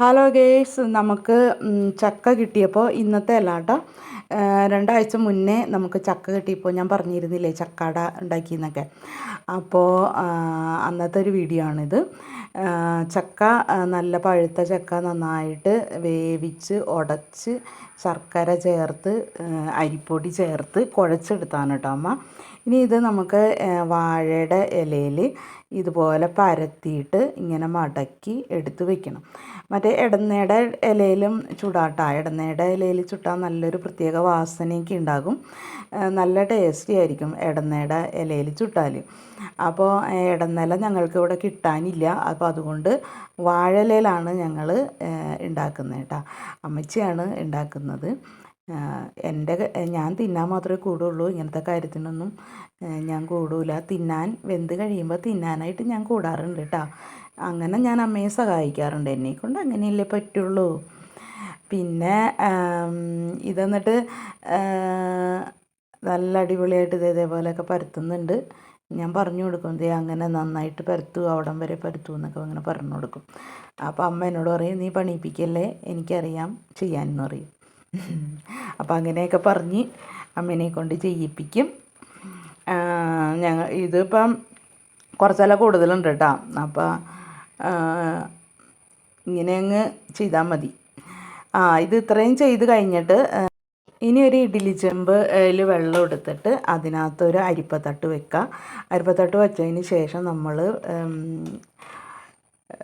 Hello girls നമുക്ക് ചക്ക കിട്ടിയപ്പോൾ ഇന്നത്തെ അല്ല കേട്ടോ രണ്ടാഴ്ച മുന്നേ നമുക്ക് ചക്ക കിട്ടിയപ്പോൾ ഞാൻ പറഞ്ഞിരുന്നില്ലേ ചക്കട ഉണ്ടാക്കിയെന്നൊക്കെ അപ്പോൾ അന്നത്തെ ഒരു വീഡിയോ ആണിത്. ചക്ക നല്ല പഴുത്ത ചക്ക നന്നായിട്ട് വേവിച്ച് ഉടച്ച് ശർക്കര ചേർത്ത് അരിപ്പൊടി ചേർത്ത് കുഴച്ചെടുത്താണ് കേട്ടോ അമ്മ. ഇനി ഇത് നമുക്ക് വാഴയുടെ ഇലയിൽ ഇതുപോലെ പരത്തിയിട്ട് ഇങ്ങനെ മടക്കി എടുത്ത് വെക്കണം. മറ്റേ ഇടനേട ഇലയിലും ചുടാട്ട. ഇടനേട ഇലയിൽ ചുട്ടാൽ നല്ലൊരു പ്രത്യേക വാസനയൊക്കെ ഉണ്ടാകും. നല്ല ടേസ്റ്റി ആയിരിക്കും ഇടനേട ഇലയിൽ ചുട്ടാൽ അപ്പോൾ ഇടന്നില ഞങ്ങൾക്ക് ഇവിടെ കിട്ടാനില്ല. അപ്പോൾ അതുകൊണ്ട് വാഴയിലയിലാണ് ഞങ്ങൾ ഉണ്ടാക്കുന്നത് കേട്ടോ. അമ്മച്ചിയാണ് ഉണ്ടാക്കുന്നത്. എന്റെ ഞാൻ തിന്നാൻ മാത്രമേ കൂടുള്ളൂ. ഇങ്ങനത്തെ കാര്യത്തിനൊന്നും ഞാൻ കൂടൂല. തിന്നാൻ വെന്ത് കഴിയുമ്പോൾ തിന്നാനായിട്ട് ഞാൻ കൂടാറുണ്ട് കേട്ടോ അങ്ങനെ ഞാൻ അമ്മയെ സഹായിക്കാറുണ്ട്. എന്നെ കൊണ്ട് അങ്ങനെയല്ലേ പറ്റുള്ളൂ. പിന്നെ ഇതെന്നിട്ട് നല്ല അടിപൊളിയായിട്ട് ഇത് ഇതേപോലെയൊക്കെ പരത്തുന്നുണ്ട്. ഞാൻ പറഞ്ഞു കൊടുക്കും ദേ അങ്ങനെ നന്നായിട്ട് പരത്തു അവിടം വരെ പരത്തു എന്നൊക്കെ അങ്ങനെ പറഞ്ഞു കൊടുക്കും. അപ്പോൾ അമ്മ എന്നോട് പറയും നീ പണിയിപ്പിക്കല്ലേ? എനിക്കറിയാം ചെയ്യാനെന്ന് പറയും. അപ്പോൾ അങ്ങനെയൊക്കെ പറഞ്ഞ് അമ്മേനെ കൊണ്ട് ചെയ്യിപ്പിക്കും. ഞങ്ങൾ ഇതിപ്പം കുറച്ചെല്ലാം കൂടുതലുണ്ട് കേട്ടോ. അപ്പോൾ ഇങ്ങനെ അങ്ങ് ചെയ്താൽ മതി. ആ ഇത് ഇത്രയും ചെയ്ത് കഴിഞ്ഞിട്ട് ഇനി ഒരു ഇഡ്ഡലി ചെമ്പ് അതിൽ വെള്ളം എടുത്തിട്ട് അതിനകത്തൊരു അരിപ്പത്തട്ട് വെക്കുക അരിപ്പത്തട്ട് വെച്ചതിന് ശേഷം നമ്മൾ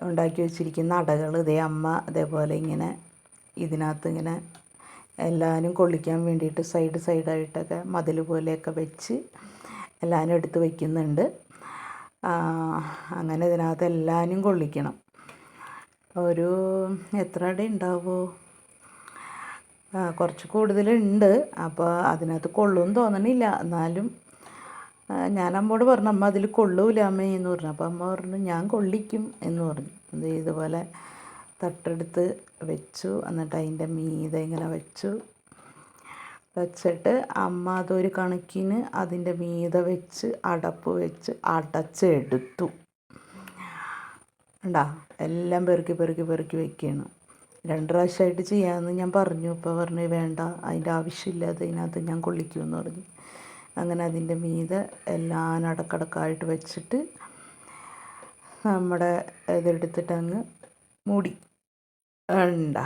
ഉണ്ടാക്കി വെച്ചിരിക്കുന്ന അടകൾ ഇതേ അമ്മ അതേപോലെ ഇങ്ങനെ ഇതിനകത്ത് ഇങ്ങനെ എല്ലാവരും കൊള്ളിക്കാൻ വേണ്ടിയിട്ട് സൈഡ് സൈഡായിട്ടൊക്കെ മതിൽ പോലെയൊക്കെ വെച്ച് എല്ലാവരും എടുത്ത് വയ്ക്കുന്നുണ്ട് അങ്ങനെ ഇതിനകത്ത് എല്ലാവരും കൊള്ളിക്കണം. ഒരു എത്ര അട ഉണ്ടാവുമോ കുറച്ച് കൂടുതലുണ്ട് അപ്പോൾ അതിനകത്ത് കൊള്ളുമെന്ന് തോന്നണില്ല. എന്നാലും ഞാൻ അമ്മോട് പറഞ്ഞു അമ്മ അതിൽ കൊള്ളൂല എന്ന് പറഞ്ഞു. അപ്പോൾ അമ്മ പറഞ്ഞു ഞാൻ കൊള്ളിക്കും എന്ന് പറഞ്ഞു. ഇതുപോലെ തട്ടെടുത്ത് വെച്ചു. എന്നിട്ട് അതിന്റെ മീതെ ഇങ്ങനെ വെച്ചു. വെച്ചിട്ട് അമ്മ അതൊരു കണക്കിന് അതിന്റെ മീതെ വെച്ച് അടപ്പ് വെച്ച് അടച്ചെടുത്തു. ഉണ്ടാ എല്ലാം പെറുക്കി പെറുക്കി പെറുക്കി വെക്കുകയാണ് രണ്ട് പ്രാവശ്യമായിട്ട് ചെയ്യാമെന്ന് ഞാൻ പറഞ്ഞു. ഇപ്പോൾ പറഞ്ഞു വേണ്ട അതിന്റെ ആവശ്യമില്ല അതിനകത്ത് ഞാൻ കൊള്ളിക്കുമെന്ന് പറഞ്ഞു. അങ്ങനെ അതിന്റെ മീതെ എല്ലാം അടക്കടക്കായിട്ട് വെച്ചിട്ട് നമ്മുടെ ഇതെടുത്തിട്ട് അങ്ങ് മൂടി. ഉണ്ടാ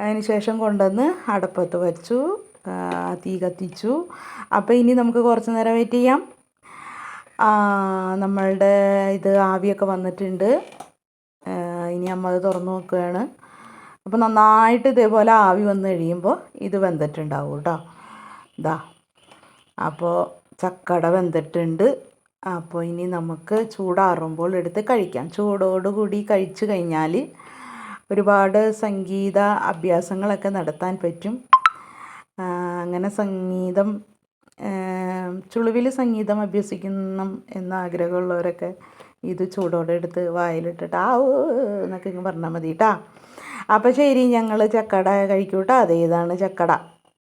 അതിന് ശേഷം കൊണ്ടുവന്ന് അടപ്പത്ത് വെച്ചു തീ കത്തിച്ചു. അപ്പോൾ ഇനി നമുക്ക് കുറച്ച് നേരം വെയിറ്റ് ചെയ്യാം. നമ്മളുടെ ഇത് ആവിയൊക്കെ വന്നിട്ടുണ്ട്. ഇനി നമ്മൾ അത് തുറന്നു നോക്കുകയാണ്. അപ്പോൾ നന്നായിട്ട് ഇതേപോലെ ആവി വന്ന് കഴിയുമ്പോൾ ഇത് വെന്തിട്ടുണ്ടാവും കേട്ടോ ഇതാ അപ്പോൾ ചക്കട വെന്തിട്ടുണ്ട്. അപ്പോൾ ഇനി നമുക്ക് ചൂടാറുമ്പോൾ എടുത്ത് കഴിക്കാം. ചൂടോടുകൂടി കഴിച്ചു കഴിഞ്ഞാൽ ഒരുപാട് സംഗീത അഭ്യാസങ്ങളൊക്കെ നടത്താൻ പറ്റും. അങ്ങനെ സംഗീതം ചുളിവിൽ സംഗീതം അഭ്യസിക്കണം എന്ന ആഗ്രഹമുള്ളവരൊക്കെ ഇത് ചൂടോടെ എടുത്ത് വായിലിട്ടിട്ട് ആ എന്നൊക്കെ ഇങ്ങ് പറഞ്ഞാൽ മതി കേട്ടാ അപ്പോൾ ശരി ഞങ്ങൾ ചക്കട കഴിക്കൂട്ടോ അതേതാണ് ചക്കട.